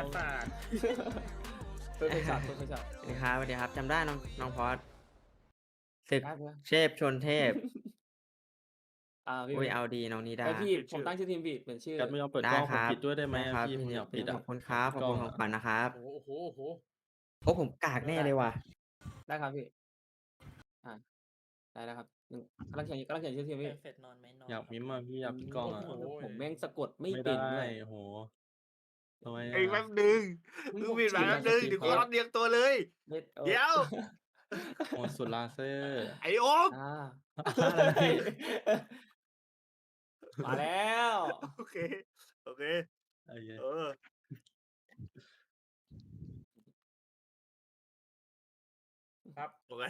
ยาศาสตร์เพื่อนเป็นสัตว์เพื่อนเป็นสัตว์สวัสดีครับสวัสดีครับจำได้น้องน้องพอดศึกได้เพื่อนเชฟชนเทพอ่าพี่อุ้ยเอาดีน้องนิดา ไอพี่ผมตั้งชื่อทีมผิดเป็นชื่อ กัดไม่ยอมเปิดได้กล้องคผมรับปิดด้วยได้ไหมได้อะครับพี่ผมอยากปิดขอะ อบคุณครับขอบคุณของขวัญนะครับโอ้โหโอ้โห โอ้ผมกากแน่เลยว่ะได้ครับพี่ อ่า ได้แล้วครับหนึ่งกำลังเขียนกำลังเขียนชื่อทีมพี่เฟดนอนไหมนอนอยากมิมอะพี่อยากปิดกล้องอะโอ้โหผมแม่งสะกดไม่ไม่เป็นได้ด้วยโอ้โห ทำไมไอ้แป๊อะบนึงมึมึงงมีแป๊บนึงบอกเดี๋ยวชื่กูอรับเรียงตัวเลยเม็ดออเดี๋ยวโอ้สุดลาเซอร์ไอ้โอ๊คอ่ามาแล้ว โอเค โอเค ไอ้เหี้ยเออ ครับ โอเค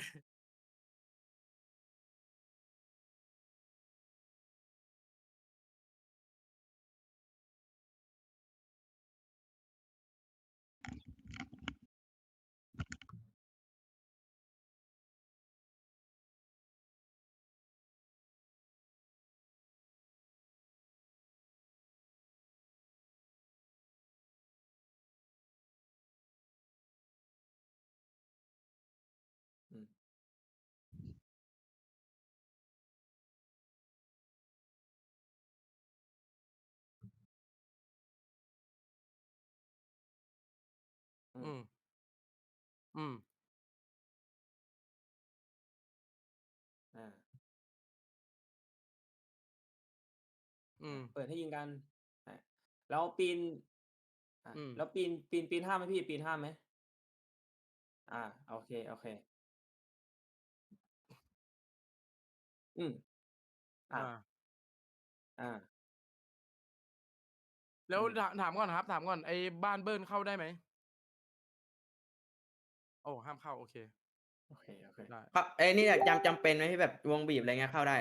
อืมอ่าอืมเปิดให้ยิงกันอะแล้วปีนอะอืมแล้วปีน ปีน ปีนห้ามไหมพี่ ปีนห้ามไหมอ่าโอเคโอเคอืมอ่าอ่าอ่าแล้วอืมถาถามก่อนครับ ถามก่อน ไอ้บ้านเบิ้ลเข้าได้ไหม โอ้ห้ามเข้าโอเคโอเคโอเคได้ครับเอ้ยนี่จำจำเป็นไหมที่แบบวงบีบอะไรเงี้ยเข้าได้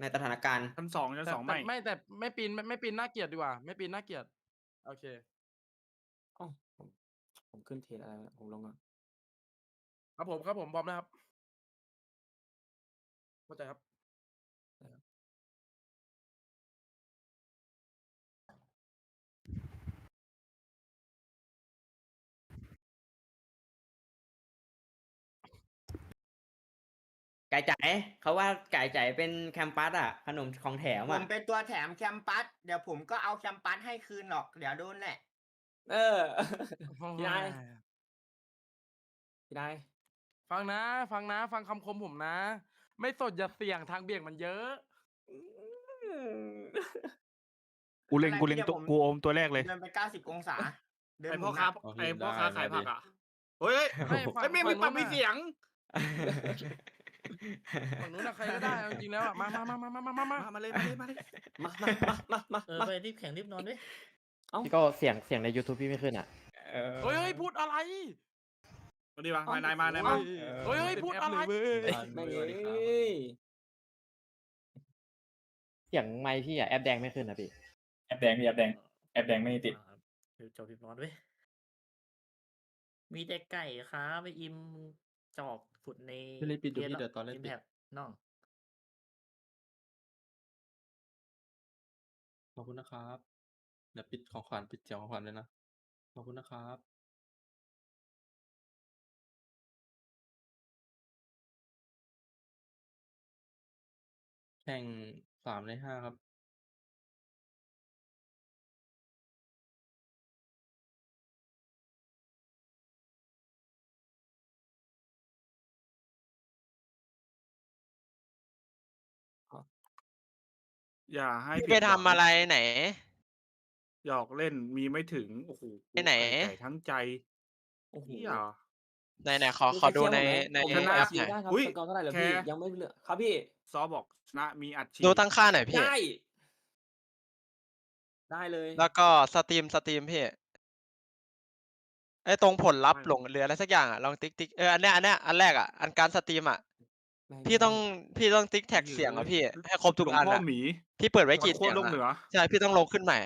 ในสถานการณ์ชั้นสองชั้นแต่สองแต่ไม่ไม่แต่ไม่ปีนไม่ไม่ปีนน่าเกลียดดีกว่า ไม่ปีนน่าเกลียดโอเคอ๋อผมผมขึ้นเทรดอะไรแล้วผมลงก่อนครับผมครับผมพร้อมนะครับเข้าใจครับ ไก่ใจายเขาว่าไก่ใจายเป็นแคมปัสอะ ขนมของแถมผอะ มเป็นตัวแถมแคมปัส เดี๋ยวผมก็เอาแคมปัสให้คืนหรอก เดี๋ยวโดนแหละ เออ พี่นาย พี่นายฟังนะ ฟังนะ ฟังคำคมผมนะ ไม่สดอย่าเสี่ยงทางเบี่ยงมันเยอะ กูเล็งอะไรกูเล็งเนี่ยตัวผมกูอมตัวแรกเลย เดินไปเก้าสิบองศา เดินไอหพ่มุอนค้าอะไอพ่อค้าขายผักอะเฮ้ยไม่ฟังไอไม่มีฝั่ปากงนู้นมีน่ะเสียง ฝั่งนู้นนะใครก็ได้เอาจริงๆแล้วอะมามามามามามามามามาเลยมาเลยมาเลยมามามามามาเออมาไปรีบแข่งรีบนอนดิพี่ก็เสียงเสียงใน YouTube พี่ไม่ขึ้นอะเฮ้ยเฮ้ยพูดอะไรมาดีวะมานายมานายมาเฮ้ยเฮ้ยพูดอะไรแม่งสวัสดีครับเอ้ยเสียงไมค์พี่อะแอปแดงไม่ขึ้นนะพี่ แอปแดงมีแอปแดงแอปแดงไม่ติดอ่าเดี๋ยวจบรีบนอนด้วยมีแต่ไก่ครับไปอิม จอกฝุดในพี่รีบปิดดูกมพี่เดี๋ยวตอนแรกอิมปิดแพคน้อง ขอบคุณนะครับ เดี๋ยวปิดของขวัญปิดเจียวของขวัญเลยนะ ขอบคุณนะครับ แข่งสามในห้าครับ อย่าให้พี่ผิไปดหวังทำอะไรไหน หยอกเล่นมีไม่ถึง โอ้โหไปไหนไก่ไก่ทั้งใจโอ้โหเฮียไหนไหนขอขอดูในในผมชนะ แอปฉีหน่อยได้ครับอุ๊ยสกอร์เท่าไหร่เหรอแค่พี่ยังไม่เหลือครับพี่ซอบอกชนะมีอัดฉีดดูตั้งค่าหน่อยพี่ ได้ ได้เลยแล้วก็สตรีมสตรีมพี่ไอ้ตรงผลลัพธ์หลงเหลืออะไรสักอย่างอะลองติ๊กติ๊กเอออันเนี้ยอันเนี้ยอันแรกอะอันการสตรีมอะแม่ พี่ต้องพี่ต้องติ๊กแท็กเสียงอะพี่ให้ครบทุกหลวงอันพ่ออะหมีพี่เปิดไว้กี่โคเสียตงรลงเหนืออะใช่พี่ต้องลงขึ้นใหม่